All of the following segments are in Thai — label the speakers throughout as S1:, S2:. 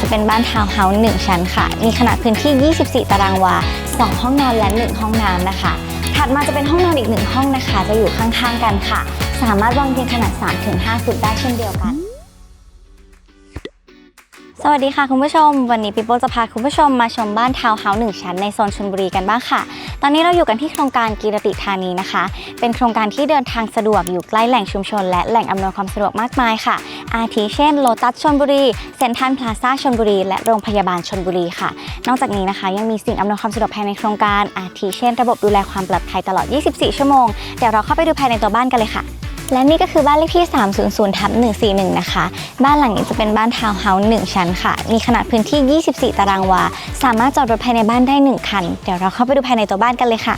S1: จะเป็นบ้านทาวน์เฮาส์1ชั้นค่ะ มีขนาดพื้นที่ 24 ตารางวา 2 ห้องนอนและ 1 ห้องน้ำนะคะ ถัดมาจะเป็นห้องนอนอีก 1 ห้องนะคะ จะอยู่ข้างๆกันค่ะ สามารถวางเตียงขนาด 3-5 ฟุตได้เช่นเดียวกันสวัสดีค่ะคุณผู้ชม วันนี้ปิโป้จะพาคุณผู้ชมมาชมบ้านทาวน์เฮาส์หนึ่งชั้นในโซนชลบุรีกันบ้างค่ะ ตอนนี้เราอยู่กันที่โครงการกีรติธานีนะคะ เป็นโครงการที่เดินทางสะดวกอยู่ใกล้แหล่งชุมชน และแหล่งอำนวยความสะดวกมากมายค่ะ อาทิเช่นโลตัสชลบุรี เซ็นทรัลพลาซ่าชลบุรี และโรงพยาบาลชลบุรีค่ะ นอกจากนี้นะคะ ยังมีสิ่งอำนวยความสะดวกภายในโครงการ อาทิเช่น ระบบดูแลความปลอดภัยตลอด 24 ชั่วโมง เดี๋ยวเราเข้าไปดูภายในตัวบ้านกันเลยค่ะและนี่ก็คือบ้านเลขที่ 300ทับ141 นะคะ บ้านหลังนี้จะเป็นบ้านทาวน์เฮาส์1ชั้นค่ะ มีขนาดพื้นที่ 24 ตารางวา สามารถจอดรถภายในบ้านได้ 1 คัน เดี๋ยวเราเข้าไปดูภายในตัวบ้านกันเลยค่ะ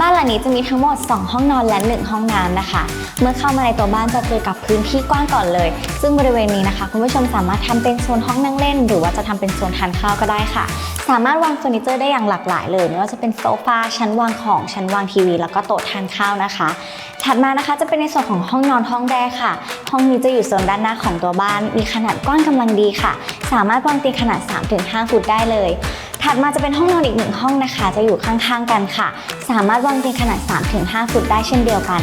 S1: บ้านหลังนี้จะมีทั้งหมด 2 ห้องนอนและ 1 ห้องน้ำนะคะ เมื่อเข้ามาในตัวบ้านจะเจอกับพื้นที่กว้างก่อนเลย ซึ่งบริเวณนี้นะคะ คุณผู้ชมสามารถทำเป็นโซนห้องนั่งเล่น หรือว่าจะทำเป็นโซนทานข้าวก็ได้ค่ะ สามารถวางเฟอร์นิเจอร์ได้อย่างหลากหลายเลยไม่ว่าจะเป็นโซฟาชั้นวางของชั้นวางทีวี แล้วก็โต๊ะทานข้าวนะคะ ถัดมานะคะจะเป็นในส่วนของห้องนอนห้องแรกค่ะ ห้องนี้จะอยู่โซนด้านหน้าของตัวบ้าน มีขนาดกว้างกำลังดีค่ะ สามารถวางเตียงขนาด 3-5 ฟุตได้เลย ถัดมาจะเป็นห้องนอนอีกหนึ่งห้องนะคะ จะอยู่ข้างๆกันค่ะ สามารถวางเตียงขนาด 3-5 ฟุตได้เช่นเดียวกัน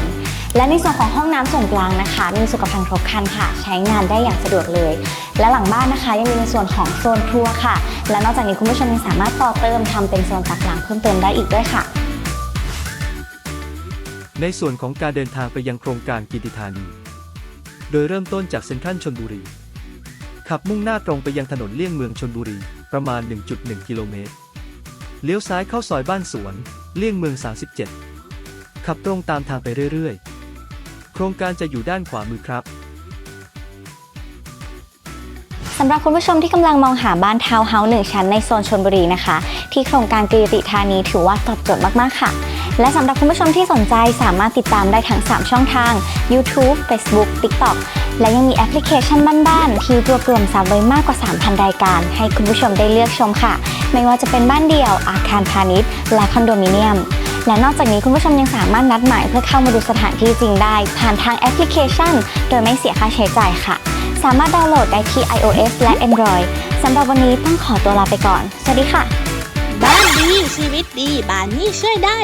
S1: และในส่วนของห้องน้ำส่วนกลางนะคะ มีสุขภัณฑ์ครบครันค่ะ ใช้งานได้อย่างสะดวกเลย และหลังบ้านนะคะ ยังมีในส่วนของโซนครัวค่ะ และนอกจากนี้คุณผู้ชมยังสามารถต่อเติมทำเป็นโซนตักล้างเพิ่มเติมได้อีกด้วยค่ะ
S2: ในส่วนของการเดินทางไปยังโครงการกิติธานี โดยเริ่มต้นจากเซ็นทรัลชนบุรี ขับมุ่งหน้าตรงไปยังถนนเลี่ยงเมืองชนบุรี ประมาณ 1.1 กิโลเมตร เลี้ยวซ้ายเข้าซอยบ้านสวน เลี่ยงเมือง 37 ขับตรงตามทางไปเรื่อยๆ โครงการจะอยู่ด้านขวามือครับ
S1: สำหรับคุณผู้ชมที่กำลังมองหาบ้านทาวน์เฮาส์หนึ่งชั้นในโซนชนบุรีนะคะ ที่โครงการกรีติธานีถือว่าตอบโจทย์มาก ๆ ค่ะ และสำหรับคุณผู้ชมที่สนใจสามารถติดตามได้ทั้ง 3 ช่องทาง YouTube Facebook TikTok และยังมีแอปพลิเคชันบ้านๆที่รวบรวมซับไว้มากกว่า 3,000 รายการ ให้คุณผู้ชมได้เลือกชมค่ะ ไม่ว่าจะเป็นบ้านเดี่ยว อาคารพาณิชย์ และคอนโดมิเนียม และนอกจากนี้คุณผู้ชมยังสามารถนัดหมายเพื่อเข้ามาดูสถานที่จริงได้ ผ่านทางแอปพลิเคชัน โดยไม่เสียค่าใช้จ่ายค่ะ สามารถดาวน์โหลดได้ที่ iOS และ Android สำหรับวันนี้ต้องขอตัวลาไปก่อน สวัสดีค่ะ
S3: บ้านดีชีวิตดีบ้านนี้ช่วยได้